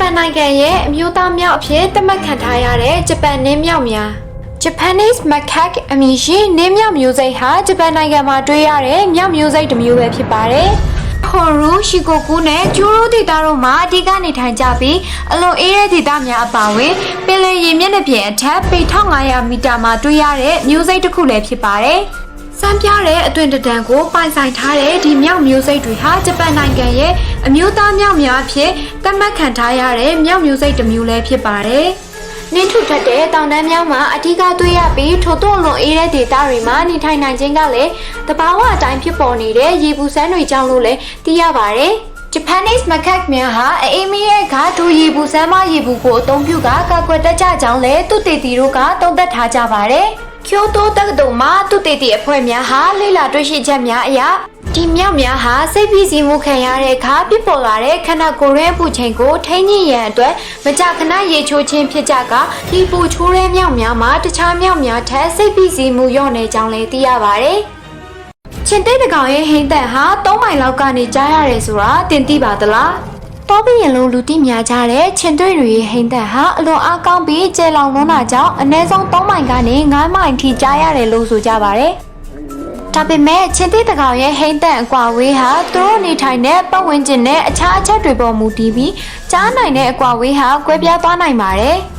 ပန်နိုင်ငံရဲ့အမျိုးသားမြောက်အဖြစ်သတ်မှတ်ခံထားရတဲ့ဂျပန်နင်းမြောက်များ Japanese macaque အမည်ရှိနင်းမြောက်မျိုးစိတ်ဟာဂျပန်နိုင်ငံမှာတွေ့ရတဲ့မြောက်မျိုးစိတ်တစ်မျိုးပဲဖြစ်ပါတယ်။ဟိုရူရှီကိုကူနဲ့ကျူရိုဒေတာတို့မှာအဓိကနေထိုင်ကြပြီးအလွန်အေးတဲ့ဒေသများအပါအဝင်ပင်လယ်ရေမျက်နှာပြင်အထက်ပေ1500မီတာမှာတွေ့ရတဲ့မျိုးစိတ်တစ်ခုလည်းဖြစ်ပါတယ်။ စမ်းပြတဲ့အသွင်တံတန်ကိုပိုင်ဆိုင်ထားတဲ့ဒီမြောက်မျိုးစိတ်တွေဟာဂျပန်နိုင်ငံရဲ့အမျိုးသားမြောက်များအဖြစ်သတ်မှတ်ခံထားရတဲ့မြောက်မျိုးစိတ်တစ်မျိုးလည်းဖြစ်ပါတယ်။နင်းထုထက်တဲ့တောင်တန်းများမှာအထူးကတွေ့ရပြီးထို့သွန့်လွန်အေးတဲ့ဒေသတွေမှာနေထိုင်နိုင်ခြင်းကလည်းတဘာဝအတိုင်းဖြစ်ပေါ်နေတဲ့ရေပူစမ်းတွေကြောင့်လို့လည်းသိရပါတယ်။ Japanese macaque များဟာအေးမီရဲ့ကထိုရေပူစမ်းမရေပူကိုအသုံးပြုကကာကွယ်တတ်ကြကြောင်းလည်းသူတေတီတို့ကသုံးသပ်ထားကြပါတယ်။ ကျိုတိုတက္ကသိုလ်မှာသူတေတီအဖွဲ့များဟာလေ့လာတွေ့ရှိချက်များအရဒီမြောက်များဟာစိတ်ဖိစီးမှုခံရတဲ့အခါဖြစ်ပေါ်လာတဲ့ခန္ဓာကိုယ်ရဲ့ပူချိန်ကိုထိန်းညှိရန်အတွက်မကြာခဏရေချိုးခြင်းဖြစ်ကြကဒီပူချိုးတဲ့မြောက်များမှာတခြားမြောက်များထက်စိတ်ဖိစီးမှုလျော့နေကြောင်းလည်းသိရပါတယ်။ချင်းတဲ့တကောင်ရဲ့ဟိမ့်တန်ဟာ3မိုင်လောက်ကနေကြားရတယ်ဆိုတာတင်သိပါသလား။ တောပြရင်လုံးလူတိများကြတဲ့ချင်းတွေတွေရဲ့ဟိမ့်တန်ဟာအလွန်အားကောင်းပြီးကျဲလောင်လွန်းတာကြောင့်အနည်းဆုံး3မိုင်ကနေ9မိုင်ထိကြားရတယ်လို့ဆိုကြပါတယ်။ဒါပေမဲ့ချင်းသေးတကောင်ရဲ့ဟိမ့်တန်အကွာဝေးဟာသူတို့နေထိုင်တဲ့ပတ်ဝန်းကျင်နဲ့အခြားအချက်တွေပေါ်မူတည်ပြီးကြားနိုင်တဲ့အကွာဝေးဟာကွဲပြားသွားနိုင်ပါတယ်။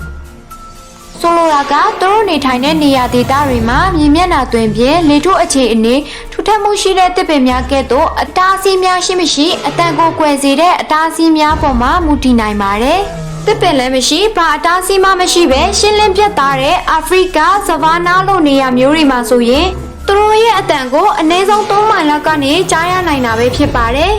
ဆိုလိုတာကသူတို့နေထိုင်တဲ့နေရာဒေသတွေမှာမြင်မျက်နှာသွင်းပြင်လေထုအခြေအနေထူ ထပ်မှုရှိတဲ့တစ်ပင်များကဲ့သို့အတားအဆီးများရှိမရှိအတန်ကိုကွယ်စေတဲ့အတားအဆီးများပေါ်မှာမူတည်နိုင်ပါတယ်။တစ်ပင်လည်းမရှိဘာအတားအဆီးမှမရှိပဲရှင်းလင်းပြတ်သားတဲ့အာဖရိကဇဗာနာလိုနေရာမျိုးတွေမှာဆိုရင်သူတို့ရဲ့အတန်ကိုအနည်းဆုံး3မိုင်လောက်ကနေကြားရနိုင်တာပဲဖြစ်ပါတယ်